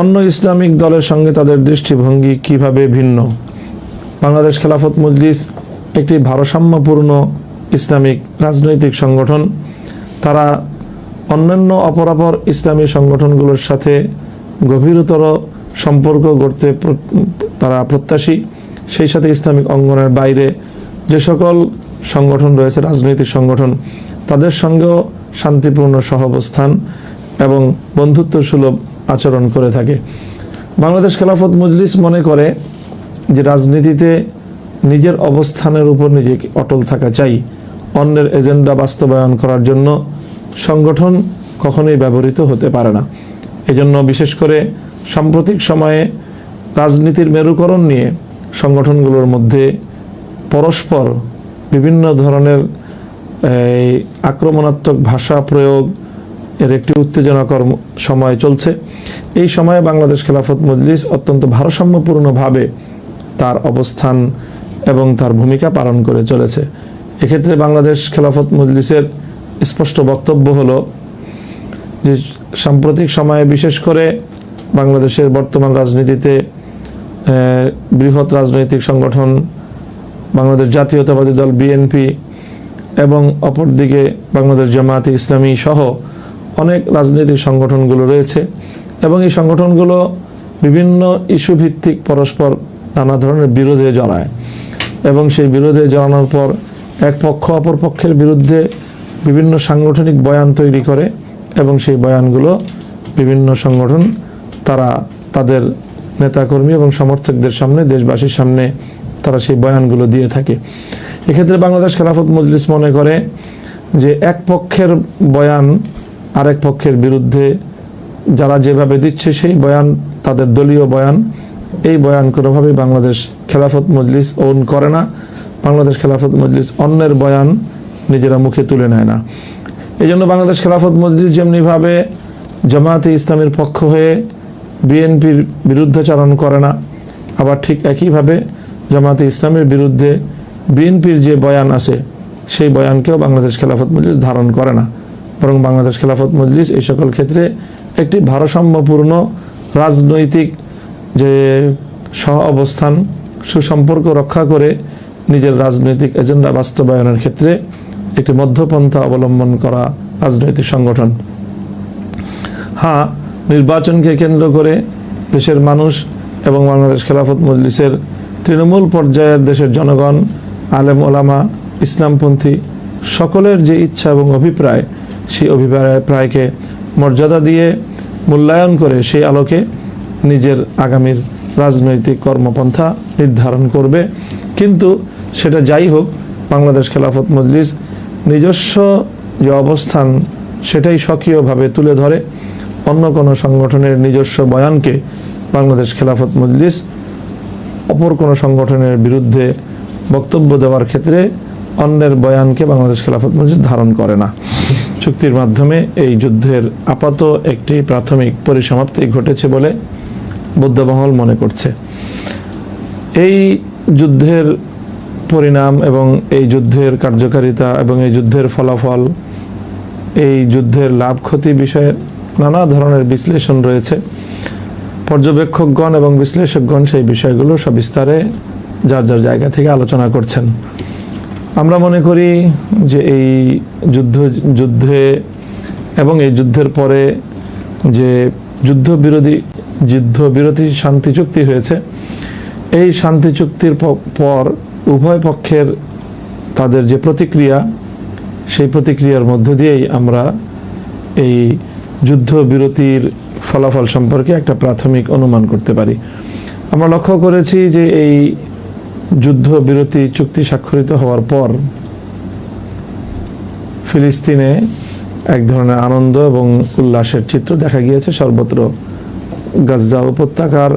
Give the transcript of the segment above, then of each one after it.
অন্য ইসলামিক দলের সঙ্গে তাদের দৃষ্টিভঙ্গি কীভাবে ভিন্ন? বাংলাদেশ খেলাফত মজলিস একটি ভারসাম্যপূর্ণ ইসলামিক রাজনৈতিক সংগঠন। তারা অন্যান্য অপরাপর ইসলামী সংগঠনগুলোর সাথে গভীরতর সম্পর্ক গড়তে তারা প্রত্যাশী। সেই সাথে ইসলামিক অঙ্গনের বাইরে যে সকল সংগঠন রয়েছে, রাজনৈতিক সংগঠন, তাদের সঙ্গেও শান্তিপূর্ণ সহাবস্থান এবং বন্ধুত্ব সুলভ আচরণ করে থাকে। বাংলাদেশ খেলাফত মজলিস মনে করে যে রাজনীতিতে নিজের অবস্থানের উপর নিজেকে অটল থাকা চাই। অন্যের এজেন্ডা বাস্তবায়ন করার জন্য সংগঠন কখনোই ব্যবহৃত হতে পারে না। এজন্য বিশেষ করে সাম্প্রতিক সময়ে রাজনীতির মেরুকরণ নিয়ে সংগঠনগুলোর মধ্যে পরস্পর বিভিন্ন ধরনের আক্রমণাত্মক ভাষা প্রয়োগ এর একটি উত্তেজনাকর সময় চলছে। এই সময়ে বাংলাদেশ খেলাফত মজলিস অত্যন্ত ভারসাম্যপূর্ণভাবে তার অবস্থান এবং তার ভূমিকা পালন করে চলেছে। এক্ষেত্রে বাংলাদেশ খেলাফত মজলিসের স্পষ্ট বক্তব্য হলো যে, সাম্প্রতিক সময়ে বিশেষ করে বাংলাদেশের বর্তমান রাজনীতিতে বৃহৎ রাজনৈতিক সংগঠন বাংলাদেশ জাতীয়তাবাদী দল বিএনপি এবং অপরদিকে বাংলাদেশ জামায়াতে ইসলামী সহ অনেক রাজনৈতিক সংগঠনগুলো রয়েছে এবং এই সংগঠনগুলো বিভিন্ন ইস্যু ভিত্তিক পরস্পর নানা ধরনের বিরোধে জড়ায় এবং সেই বিরোধে জড়ানোর পর এক পক্ষ অপর পক্ষের বিরুদ্ধে বিভিন্ন সাংগঠনিক বয়ান তৈরি করে এবং সেই বয়ানগুলো বিভিন্ন সংগঠন তারা তাদের নেতাকর্মী এবং সমর্থকদের সামনে, দেশবাসীর সামনে তারা সেই বয়ানগুলো দিয়ে থাকে। এক্ষেত্রে বাংলাদেশ খেলাফত মজলিস মনে করে যে এক পক্ষের বয়ান আরেক পক্ষের বিরুদ্ধে যারা যেভাবে দিচ্ছে সেই বয়ান, তাদের দলীয় বয়ান, এই বয়ান কোনোভাবেই বাংলাদেশ খেলাফত মজলিস ওন করে না। বাংলাদেশ খেলাফত মজলিস অন্যের বয়ান নিজেরা মুখে তুলে নেয় না। এই জন্য বাংলাদেশ খেলাফত মজলিস যেমনিভাবে জামায়াতে ইসলামের পক্ষ হয়ে বিএনপির বিরুদ্ধাচারণ করে না, আবার ঠিক একইভাবে জামায়াতে ইসলামের বিরুদ্ধে বিএনপির যে বয়ান আছে, সেই বয়ানকেও বাংলাদেশ খেলাফত মজলিস ধারণ করে না। বরং বাংলাদেশ খেলাফত মজলিস এই সকল ক্ষেত্রে একটি ভারসাম্যপূর্ণ রাজনৈতিক যে সহ অবস্থান, সুসম্পর্ক রক্ষা করে নিজের রাজনৈতিক এজেন্ডা বাস্তবায়নের ক্ষেত্রে একটি মধ্যপন্থা অবলম্বন করা রাজনৈতিক সংগঠন। হ্যাঁ নির্বাচনকে কেন্দ্র করে দেশের মানুষ এবং বাংলাদেশ খেলাফত মজলিসের তৃণমূল পর্যায়ের দেশের জনগণ, আলেম ওলামা, ইসলামপন্থী সকলের যে ইচ্ছা এবং অভিপ্রায় সেই অভিপ্রায়কে মর্যাদা দিয়ে মূল্যায়ন করে সেই আলোকে নিজের আগামীর রাজনৈতিক কর্মপন্থা নির্ধারণ করবে। কিন্তু সেটা যাই হোক, বাংলাদেশ খেলাফত মজলিস নিজস্ব যে অবস্থান, সেটাই স্বকীয়ভাবে তুলে ধরে। অন্য কোনো সংগঠনের নিজস্ব বয়ানকে বাংলাদেশ খেলাফত মজলিস অপর কোনো সংগঠনের বিরুদ্ধে বক্তব্য দেওয়ার ক্ষেত্রে অন্যের বয়ানকে বাংলাদেশ খেলাফত মজলিস ধারণ করে না। চুক্তির মাধ্যমে এই যুদ্ধের আপাত একটি প্রাথমিক পরিসমাপ্তি ঘটেছে বলে বৌদ্ধমহল মনে করছে। এই যুদ্ধের পরিণাম এবং এই যুদ্ধের কার্যকারিতা এবং এই যুদ্ধের ফলাফল, এই যুদ্ধের লাভ ক্ষতি বিষয়ে নানা ধরনের বিশ্লেষণ রয়েছে। পর্যবেক্ষকগণ এবং বিশ্লেষকগণ সেই বিষয়গুলো সবিস্তারে যার যার জায়গা থেকে আলোচনা করছেন। আমরা মনে করি যে এই যুদ্ধ, যুদ্ধে এবং এই যুদ্ধের পরে যে যুদ্ধ বিরোধী যুদ্ধ বিরতি শান্তি চুক্তি হয়েছে, এই শান্তি চুক্তির পর উভয় পক্ষের তাদের যে প্রতিক্রিয়া, সেই প্রতিক্রিয়ার মধ্য দিয়েই আমরা এই যুদ্ধ বিরতির ফলাফল সম্পর্কে একটা প্রাথমিক অনুমান করতে পারি। আমরা লক্ষ্য করেছি যে এই যুদ্ধ বিরতি চুক্তি স্বাক্ষরিত হওয়ার পর ফিলিস্তিনে এক ধরনের আনন্দ এবং উল্লাসের চিত্র দেখা গিয়েছে। সর্বত্র গাজ্জা উপত্যকার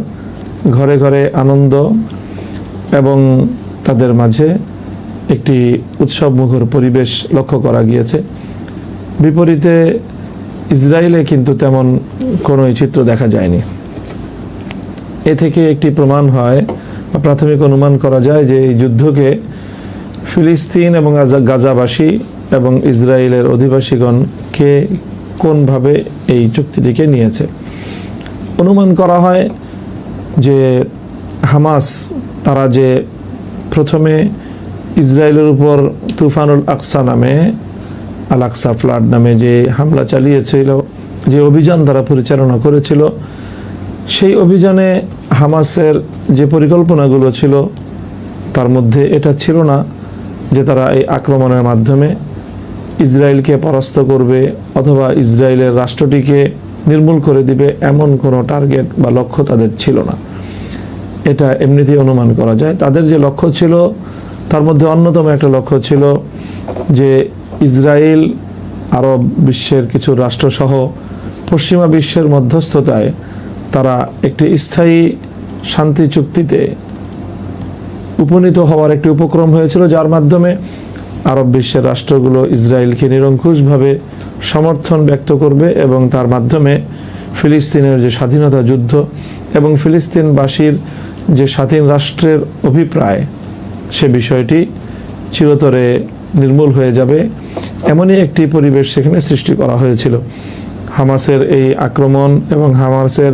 ঘরে ঘরে আনন্দ এবং তাদের মাঝে একটি উৎসবমুখর পরিবেশ লক্ষ্য করা গিয়েছে। বিপরীতে ইসরায়েলে কিন্তু তেমন কোনো চিত্র দেখা যায়নি। এ থেকে একটি প্রমাণ হয় প্রাথমিক অনুমান করা যায় যে এই যুদ্ধকে ফিলিস্তিন এবং গাজাবাসী এবং ইসরায়েলের অধিবাসীগণ কে কোনভাবে এই চুক্তিটিকে নিয়েছে। অনুমান করা হয় যে হামাস তারা যে প্রথমে ইসরায়েলের উপর তুফানুল আকসা নামে, আল আকসা ফ্লাড নামে যে হামলা চালিয়েছিল, যে অভিযান তারা পরিচালনা করেছিল সেই অভিযানে হামাসের যে পরিকল্পনাগুলো ছিল, তার মধ্যে এটা ছিল না যে তারা এই আক্রমণের মাধ্যমে ইসরায়েলকে পরাস্ত করবে অথবা ইসরায়েলের রাষ্ট্রটিকে নির্মূল করে দিবে এমন কোনো টার্গেট বা লক্ষ্য তাদের ছিল না। এটা এমনিতেই অনুমান করা যায়। তাদের যে লক্ষ্য ছিল, তার মধ্যে অন্যতম একটা লক্ষ্য ছিল যে ইসরায়েল, আরব বিশ্বের কিছু রাষ্ট্রসহ পশ্চিমা বিশ্বের মধ্যস্থতায় তারা একটি স্থায়ী শান্তি চুক্তিতে উপনীত হওয়ার একটি উপক্রম হয়েছিল, যার মাধ্যমে আরব বিশ্বের রাষ্ট্রগুলো ইসরায়েলকে নিরঙ্কুশভাবে সমর্থন ব্যক্ত করবে এবং তার মাধ্যমে ফিলিস্তিনের যে স্বাধীনতা যুদ্ধ এবং ফিলিস্তিনবাসীর যে স্বাধীন রাষ্ট্রের অভিপ্রায়, সে বিষয়টি চিরতরে নির্মূল হয়ে যাবে। এমনই একটি পরিবেশ সেখানে সৃষ্টি করা হয়েছিল। হামাসের এই আক্রমণ এবং হামাসের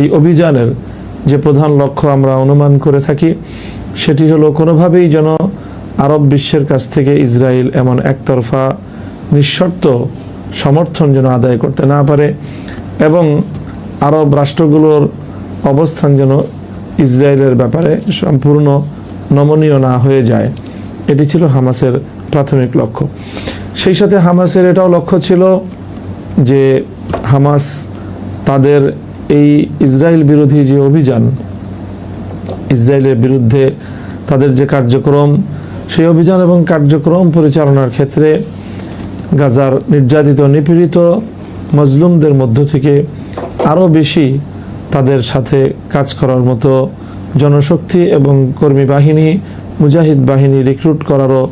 এই অভিযানের যে প্রধান লক্ষ্য আমরা অনুমান করে থাকি, সেটি হলো কোনোভাবেই যেন আরব বিশ্বের কাছ থেকে ইসরায়েল এমন একতরফা নিঃশর্ত সমর্থন যেন আদায় করতে না পারে এবং আরব রাষ্ট্রগুলোর অবস্থান যেন ইসরায়েলের ব্যাপারে সম্পূর্ণ নমনীয় না হয়ে যায়। এটি ছিল হামাসের প্রাথমিক লক্ষ্য। সেই সাথে হামাসের এটাও লক্ষ্য ছিল যে হামাস তাদের এই ইসরায়েল বিরোধী যে অভিযান, ইসরায়েলের বিরুদ্ধে তাদের যে কার্যক্রম, সেই অভিযান এবং কার্যক্রম পরিচালনার ক্ষেত্রে গাজার নির্যাতিত, নিপীড়িত মজলুমদের মধ্য থেকে আরও বেশি তাদের সাথে কাজ করার মতো জনশক্তি এবং কর্মী বাহিনী, মুজাহিদ বাহিনী রিক্রুট করারও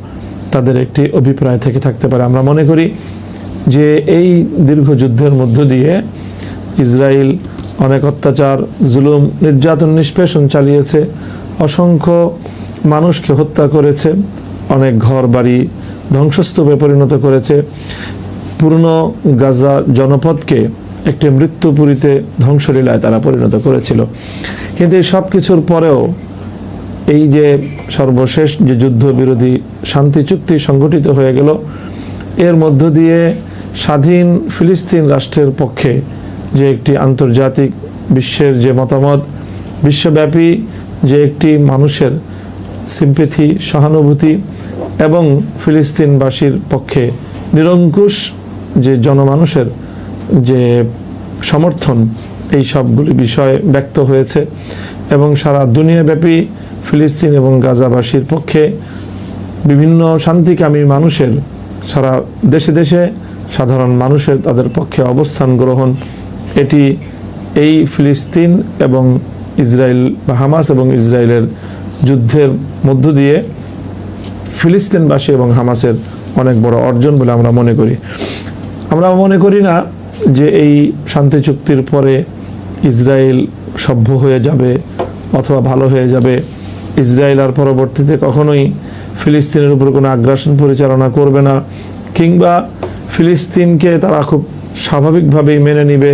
তাদের একটি অভিপ্রায় থেকে থাকতে পারে। আমরা মনে করি যে এই দীর্ঘ যুদ্ধের মধ্য দিয়ে ইসরায়েল অনেক অত্যাচার, জুলুম, নির্যাতন, নিষ্পেষণ চালিয়েছে। অসংখ্য মানুষকে হত্যা করেছে। অনেক ঘর বাড়ি ধ্বংসস্তূপে পরিণত করেছে। পুরনো গাজা জনপদকে একটি মৃত্যুপুরীতে ধ্বংসলীলায় তারা পরিণত করেছিল। কিন্তু এই সব কিছুর পরেও এই যে সর্বশেষ যে যুদ্ধবিরোধী শান্তি চুক্তি সংগঠিত হয়ে গেল, এর মধ্য দিয়ে স্বাধীন ফিলিস্তিন রাষ্ট্রের পক্ষে যে একটি আন্তর্জাতিক বিশ্বের যে মতামত, বিশ্বব্যাপী যে একটি মানুষের সিম্পেথি, সহানুভূতি এবং ফিলিস্তিনবাসীর পক্ষে নিরঙ্কুশ যে জনমানুষের যে সমর্থন, এই সবগুলি বিষয় ব্যক্ত হয়েছে এবং সারা দুনিয়াব্যাপী ফিলিস্তিন এবং গাজাবাসীর পক্ষে বিভিন্ন শান্তিকামী মানুষের সারা দেশে দেশে সাধারণ মানুষের তাদের পক্ষে অবস্থান গ্রহণ, এটি এই ফিলিস্তিন এবং ইসরায়েল বা হামাস এবং ইসরায়েলের যুদ্ধের মধ্য দিয়ে ফিলিস্তিনবাসী এবং হামাসের অনেক বড় অর্জন বলে আমরা মনে করি। আমরা মনে করি না যে এই শান্তি চুক্তির পরে ইসরায়েল সভ্য হয়ে যাবে অথবা ভালো হয়ে যাবে। ইসরায়েল আর পরবর্তীতে কখনোই ফিলিস্তিনের উপর কোনো আগ্রাসন পরিচালনা করবে না কিংবা ফিলিস্তিনকে তারা খুব স্বাভাবিকভাবেই মেনে নিবে।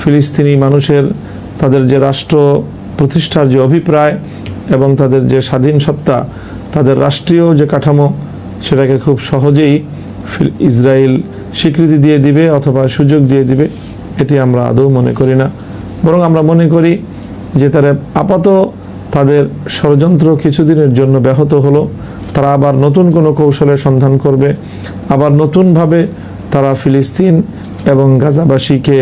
ফিলিস্তিনি মানুষের তাদের যে রাষ্ট্র প্রতিষ্ঠার যে অভিপ্রায় এবং তাদের যে স্বাধীন সত্তা, তাদের রাষ্ট্রীয় যে কাঠামো, সেটাকে খুব সহজেই ইসরায়েল স্বীকৃতি দিয়ে দিবে অথবা সুযোগ দিয়ে দিবে, এটি আমরা আদৌ মনে করি না। বরং আমরা মনে করি যে তারা আপাত তাদের ষড়যন্ত্র কিছুদিনের জন্য ব্যাহত হলো, তারা আবার নতুন কোনো কৌশলের সন্ধান করবে, আবার নতুনভাবে তারা ফিলিস্তিন এবং গাজাবাসীকে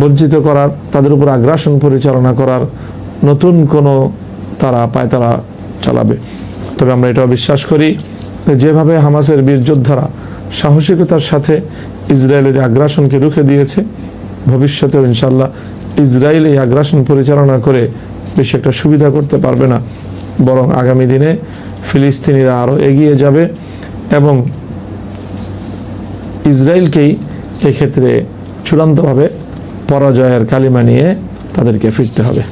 বঞ্চিত করার, তাদের উপর আগ্রাসন পরিচালনা করার নতুন কোনো তারা পায়তারা চালাবে। তবে আমরা এটাও বিশ্বাস করি যেভাবে হামাসের বীর যোদ্ধারা সাহসিকতার সাথে ইসরায়েলের আগ্রাসনকে রুখে দিয়েছে, ভবিষ্যতেও ইনশাল্লাহ ইসরায়েল এই আগ্রাসন পরিচালনা করে বেশি একটা সুবিধা করতে পারবে না। বরং আগামী দিনে ফিলিস্তিনিরা আরও এগিয়ে যাবে এবং ইসরায়েলকেই এক্ষেত্রে চূড়ান্তভাবে পরাজয়ের কালিমা নিয়ে তাদেরকে ফিরতে হবে।